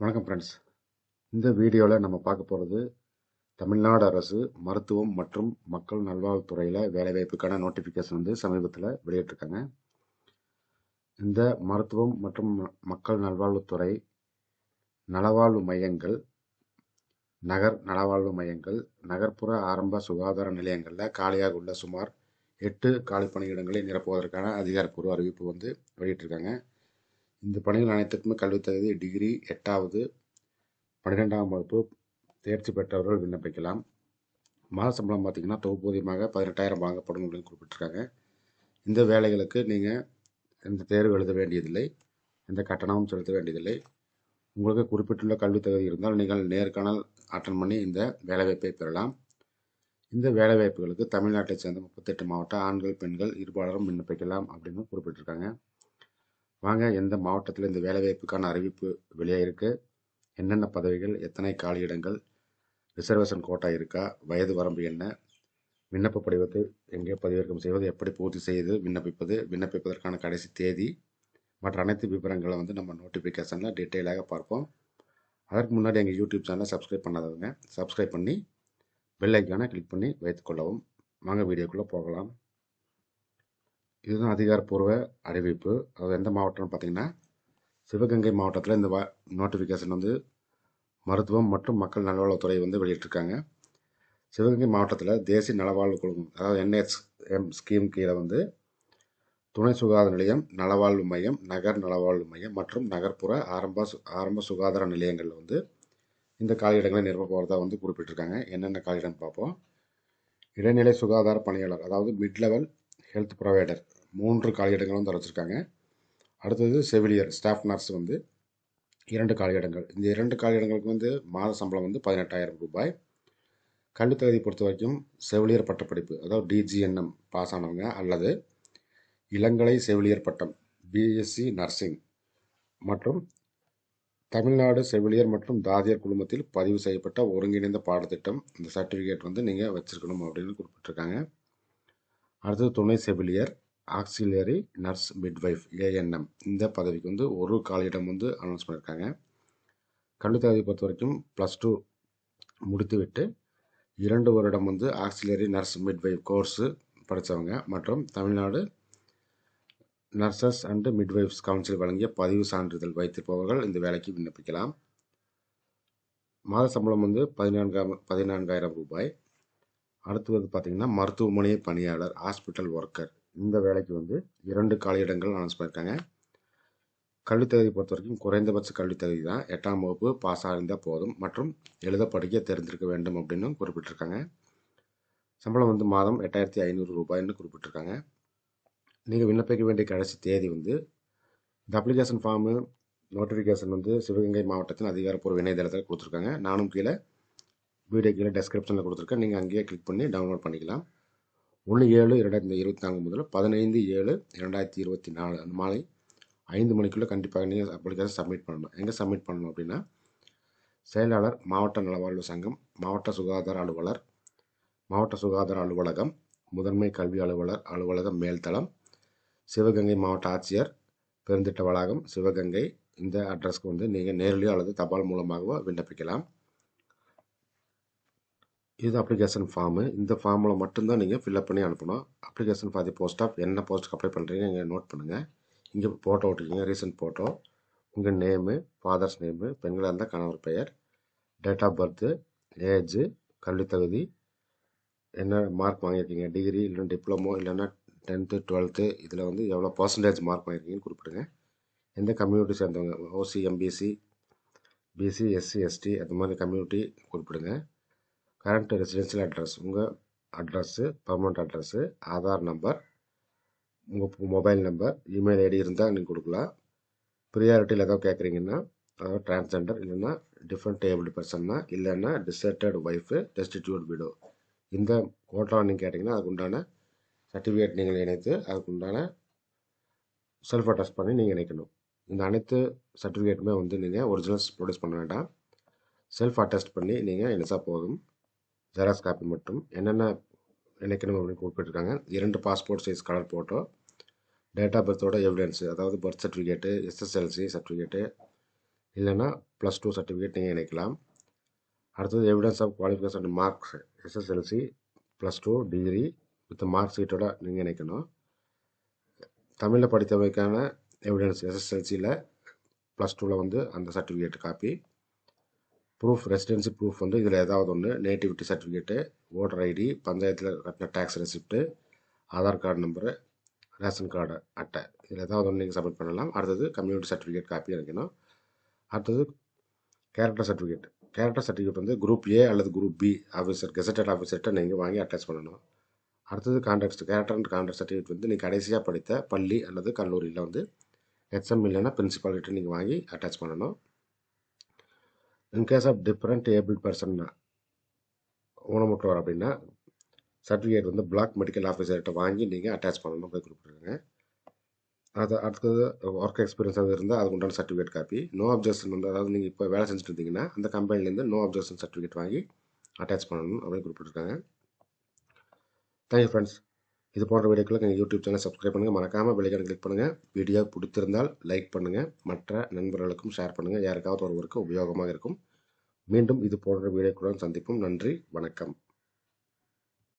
வணக்கம் ஃப்ரெண்ட்ஸ் இந்த வீடியோவில் நம்ம பார்க்க போகிறது தமிழ்நாடு அரசு மருத்துவம் மற்றும் மக்கள் நல்வாழ்வுத்துறையில் வேலைவாய்ப்புக்கான நோட்டிஃபிகேஷன் வந்து சமீபத்தில் வெளியிட்டிருக்காங்க. இந்த மருத்துவம் மற்றும் மக்கள் நல்வாழ்வுத்துறை நலவாழ்வு மையங்கள் நகர் நலவாழ்வு மையங்கள் நகர்ப்புற ஆரம்ப சுகாதார நிலையங்களில் காலியாக உள்ள சுமார் எட்டு காலி பணியிடங்களை நிரப்புவதற்கான அதிகாரப்பூர்வ அறிவிப்பு வந்து வெளியிட்டிருக்காங்க. இந்த பணிகள் அனைத்துக்குமே கல்வித் தகுதி டிகிரி எட்டாவது பன்னிரெண்டாம் வகுப்பு தேர்ச்சி பெற்றவர்கள் விண்ணப்பிக்கலாம். மாத சம்பளம் பார்த்தீங்கன்னா தொகுப்பூதியமாக பதினெட்டாயிரம் வாங்கப்படும் அப்படின்னு குறிப்பிட்டிருக்காங்க. இந்த வேலைகளுக்கு நீங்கள் எந்த தேர்வு எழுத வேண்டியதில்லை. எந்த கட்டணமும் செலுத்த வேண்டியதில்லை. உங்களுக்கு குறிப்பிட்டுள்ள கல்வித் தகுதி இருந்தால் நீங்கள் நேர்காணல் அட்டன் பண்ணி இந்த வேலைவாய்ப்பை பெறலாம். இந்த வேலைவாய்ப்புகளுக்கு தமிழ்நாட்டைச் சேர்ந்த முப்பத்தெட்டு மாவட்ட ஆண்கள் பெண்கள் இருபாலரும் விண்ணப்பிக்கலாம் அப்படின்னு குறிப்பிட்டிருக்காங்க. வாங்க எந்த மாவட்டத்தில் இந்த வேலைவாய்ப்புக்கான அறிவிப்பு வெளியாயிருக்கு? என்னென்ன பதவிகள்? எத்தனை காலியிடங்கள்? ரிசர்வேஷன் கோட்டா இருக்கா? வயது வரம்பு என்ன? விண்ணப்ப படிவத்தை எங்கே பதிவிறக்கம் செய்வது? எப்படி பூர்த்தி செய்து விண்ணப்பிப்பது? விண்ணப்பிப்பதற்கான கடைசி தேதி? மற்ற அனைத்து விவரங்களை வந்து நம்ம நோட்டிஃபிகேஷனில் டீட்டெயிலாக பார்ப்போம். அதற்கு முன்னாடி எங்கள் யூடியூப் சேனலை சப்ஸ்கிரைப் பண்ணாதவங்க சப்ஸ்கிரைப் பண்ணி பெல் ஐக்கானை கிளிக் பண்ணி வைத்துக்கொள்ளவும் வாங்க வீடியோக்குள்ளே போகலாம். இதுதான் அதிகாரப்பூர்வ அறிவிப்பு. அது எந்த மாவட்டம்னு பார்த்தீங்கன்னா சிவகங்கை மாவட்டத்தில் இந்த நோட்டிஃபிகேஷன் வந்து மருத்துவம் மற்றும் மக்கள் நல்வாழ்வுத்துறை வந்து வெளியிட்டிருக்காங்க. சிவகங்கை மாவட்டத்தில் தேசிய நலவாழ்வு குழுமம் அதாவது என்ஹெச்எம் ஸ்கீம் கீழே வந்து துணை சுகாதார நிலையம் நலவாழ்வு மையம் நகர் நலவாழ்வு மையம் மற்றும் நகர்ப்புற ஆரம்ப சு- ஆரம்ப சுகாதார நிலையங்களில் வந்து இந்த காலியிடங்களை நிரப்ப போகிறதா வந்து குறிப்பிட்டிருக்காங்க. என்னென்ன காலியிடம் பார்ப்போம். இடைநிலை சுகாதார பணியாளர் அதாவது மிட் லெவல் ஹெல்த் ப்ரொவைடர் மூன்று காலியிடங்களும் வந்து அடுத்தது செவிலியர் ஸ்டாஃப் நர்ஸ் வந்து இரண்டு காலியிடங்கள். இந்த இரண்டு காலியிடங்களுக்கு வந்து மாத சம்பளம் வந்து பதினெட்டாயிரம் ரூபாய். கல்வித் தகுதி பொறுத்த வரைக்கும் செவிலியர் பட்டப்படிப்பு அதாவது டிஜிஎன்எம் பாஸ் ஆனவங்க அல்லது இளங்கலை செவிலியர் பட்டம் பிஎஸ்சி நர்சிங் மற்றும் தமிழ்நாடு செவிலியர் மற்றும் தாதியர் குழுமத்தில் பதிவு செய்யப்பட்ட ஒருங்கிணைந்த பாடத்திட்டம் இந்த சர்டிஃபிகேட் வந்து நீங்கள் வச்சுருக்கணும் அப்படின்னு குறிப்பிட்டிருக்காங்க. அடுத்தது துணை செவிலியர் ஆக்சிலரி நர்ஸ் மிட்வைஃப் ஏஎன்எம் இந்த பதவிக்கு வந்து ஒரு காலியிடம் வந்து அனௌன்ஸ் பண்ணியிருக்காங்க கல்வித் தகுதி பொறுத்த வரைக்கும் ப்ளஸ் டூ முடித்துவிட்டு இரண்டு வருடம் வந்து ஆக்சிலரி நர்ஸ் மிட்வைஃப் கோர்ஸு படித்தவங்க மற்றும் Tamil Nadu nurses and midwifes council வழங்கிய பதிவு சான்றிதழ் வைத்திருப்பவர்கள் இந்த வேலைக்கு விண்ணப்பிக்கலாம். மாத சம்பளம் வந்து பதினான்காம் பதினான்காயிரம் ரூபாய். அடுத்து வந்து பார்த்தீங்கன்னா மருத்துவமனை பணியாளர் ஹாஸ்பிட்டல் ஒர்க்கர் இந்த வேலைக்கு வந்து இரண்டு காலியிடங்கள் அனௌன்ஸ் பண்ணியிருக்காங்க. கல்வித்தகுதி பொறுத்த வரைக்கும் குறைந்தபட்ச கல்வித்தகுதி தான். எட்டாம் வகுப்பு பாஸ் ஆகிருந்தால் போதும். மற்றும் எழுத படிக்க தெரிந்திருக்க வேண்டும் அப்படின்னு குறிப்பிட்டிருக்காங்க. சம்பளம் வந்து மாதம் எட்டாயிரத்தி ஐநூறு ரூபாய்னு குறிப்பிட்டிருக்காங்க. நீங்கள் விண்ணப்பிக்க வேண்டிய கடைசி தேதி வந்து இந்த அப்ளிகேஷன் ஃபார்மு நோட்டிஃபிகேஷன் வந்து சிவகங்கை மாவட்டத்தின் அதிகாரப்பூர்வ இணையதளத்தில் கொடுத்துருக்காங்க. நானும் கீழே வீடியோ கீழே டெஸ்கிரிப்ஷனில் கொடுத்துருக்கேன். நீங்கள் அங்கேயே கிளிக் பண்ணி டவுன்லோட் பண்ணிக்கலாம். ஒன்று ஏழு இரண்டாயிரத்தி இருபத்தி நான்கு முதல் பதினைந்து ஏழு இரண்டாயிரத்தி இருபத்தி நாலு அந்த மாலை ஐந்து மணிக்குள்ளே கண்டிப்பாக நீங்கள் அப்ளிகேஷன் சப்மிட் பண்ணணும். எங்கே சப்மிட் பண்ணணும் அப்படின்னா செயலாளர் மாவட்ட நலவாழ்வு சங்கம் மாவட்ட சுகாதார அலுவலர் மாவட்ட சுகாதார அலுவலகம் முதன்மை கல்வி அலுவலர் அலுவலகம் மேல்தளம் சிவகங்கை மாவட்ட ஆட்சியர் பெருந்திட்ட வளாகம் சிவகங்கை இந்த அட்ரஸ்க்கு வந்து நீங்கள் நேரிலையோ அல்லது தபால் மூலமாகவோ விண்ணப்பிக்கலாம். இது அப்ளிகேஷன் ஃபார்மு இந்த ஃபார்மில் மட்டும்தான் நீங்கள் ஃபில்அப் பண்ணி அனுப்பணும். Application for the post of என்ன போஸ்ட்டுக்கு அப்ளை பண்ணுறீங்க இங்கே நோட் பண்ணுங்கள் இங்கே ஃபோட்டோ விட்டுருக்கீங்க ரீசன்ட் ஃபோட்டோ உங்கள் நேமு ஃபாதர்ஸ் நேமு பெண்களாக இருந்தால் கணவர் பெயர் டேட் ஆஃப் பர்த்து ஏஜு கல்வித்தகுதி என்ன மார்க் வாங்கியிருக்கீங்க டிகிரி இல்லைன்னா டிப்ளமோ இல்லைன்னா டென்த்து டுவெல்த்து இதில் வந்து எவ்வளோ பர்சன்டேஜ் மார்க் வாங்கியிருக்கீங்கன்னு குறிப்பிடுங்க. எந்த கம்யூனிட்டி சேர்ந்தவங்க? OC MBC BC SC ST அந்த மாதிரி கம்யூனிட்டி குறிப்பிடுங்க. கரண்ட் ரெசிடென்ஷியல் அட்ரஸ் உங்கள் address permanent address Aadhaar number உங்கள் மொபைல் நம்பர் இமெயில் ஐடி இருந்தால் நீங்கள் கொடுக்கலாம். ப்ரியாரிட்டியில் ஏதாவது கேட்குறீங்கன்னா அதாவது டிரான்ஸ்ஜெண்டர் இல்லைன்னா டிஃப்ரெண்ட் டேபிள் பர்சன்னா இல்லைன்னா டிசர்டட் ஒய்ஃபு டெஸ்டிடியூட் விடோ இந்த கோட்டாவை நீங்கள் கேட்டிங்கன்னா அதுக்கு உண்டான சர்டிஃபிகேட் நீங்கள் இணைத்து அதுக்குண்டான செல்ஃப் அட்ரஸ் பண்ணி நீங்கள் இணைக்கணும். இந்த அனைத்து சர்டிஃபிகேட்டுமே வந்து நீங்கள் ஒரிஜினல்ஸ் ப்ரொடியூஸ் பண்ண வேண்டாம். செல்ஃப் அட்டஸ்ட் பண்ணி நீங்கள் இணைச்சா போதும். ஜெராக்ஸ் காப்பி மட்டும். என்னென்ன நினைக்கணும் அப்படின்னு குறிப்பிட்டிருக்காங்க. இரண்டு passport size colour photo date of பர்த்தோட evidence அதாவது பர்த் சர்டிஃபிகேட்டு எஸ்எஸ்எல்சி சர்டிஃபிகேட்டு இல்லைன்னா ப்ளஸ் டூ சர்டிஃபிகேட் நீங்கள் இணைக்கலாம். அடுத்தது evidence of qualification marks SSLC plus two degree with mark ஷீட்டோட நீங்கள் இணைக்கணும். தமிழில் படித்தவைக்கான எவிடன்ஸ் எஸ்எஸ்எல்சியில் ப்ளஸ் டூவில் வந்து அந்த certificate copy proof residency proof வந்து இதில் ஏதாவது ஒன்று நேட்டிவிட்டி சர்டிஃபிகேட்டு ஓட்டர் ஐடி பஞ்சாயத்தில் கட்டின tax receipt Aadhaar card number ration card அட்டை. இதில் ஏதாவது ஒன்று நீங்கள் சப்மிட் பண்ணலாம். அடுத்தது கம்யூனிட்டி சர்டிஃபிகேட் காப்பி அடிக்கணும் அடுத்தது கேரக்டர் சர்டிஃபிகேட் கேரக்டர் சர்டிஃபிகேட் வந்து குரூப் ஏ அல்லது குரூப் பி ஆஃபீஸர் கெசட்டட் ஆஃபீஸர்கிட்ட நீங்கள் வாங்கி அட்டாச் பண்ணணும். அடுத்தது contract character and contract certificate வந்து நீங்கள் கடைசியாக படித்த பள்ளி அல்லது கல்லூரியில் வந்து ஹெச்எம் இல்லைன்னா பிரின்சிபால்கிட்ட நீங்கள் வாங்கி அட்டாச் பண்ணணும். In case of different able பர்சன்னா ஊனமுற்றவர் அப்படின்னா சர்டிஃபிகேட் வந்து பிளாக் மெடிக்கல் ஆஃபீஸர்கிட்ட வாங்கி நீங்கள் அட்டாச் பண்ணணும் போய் குறிப்பிட்ருங்க அது அடுத்தது ஒர்க் எக்ஸ்பீரியன்ஸ் அது இருந்தால் அதுக்கு உண்டான சர்டிஃபிகேட் காப்பி நோ அப்ஜெக்ஷன் வந்து அதாவது நீங்கள் இப்போ வேலை செஞ்சுட்டு இருந்தீங்கன்னா அந்த கம்பெனிலேருந்து நோ அப்ஜெக்ஷன் சர்டிஃபிகேட் வாங்கி அட்டாச் பண்ணணும் அப்படின்னு குறிப்பிட்டிருக்காங்க. தேங்க்யூ ஃப்ரெண்ட்ஸ் இது போன்ற வீடியோக்களுக்கு எங்கள் யூடியூப் சேனல் சப்ஸ்கிரைப் பண்ணுங்கள் மறக்காமல் பெல்லைக்கான கிளிக் பண்ணுங்கள் வீடியோ பிடித்திருந்தால் லைக் பண்ணுங்கள் மற்ற நண்பர்களுக்கும் ஷேர் பண்ணுங்கள் யாருக்காவது ஒருவருக்கு உபயோகமாக இருக்கும். மீண்டும் இது போன்ற வீடியோக்களுடன் சந்திப்போம். நன்றி. வணக்கம்.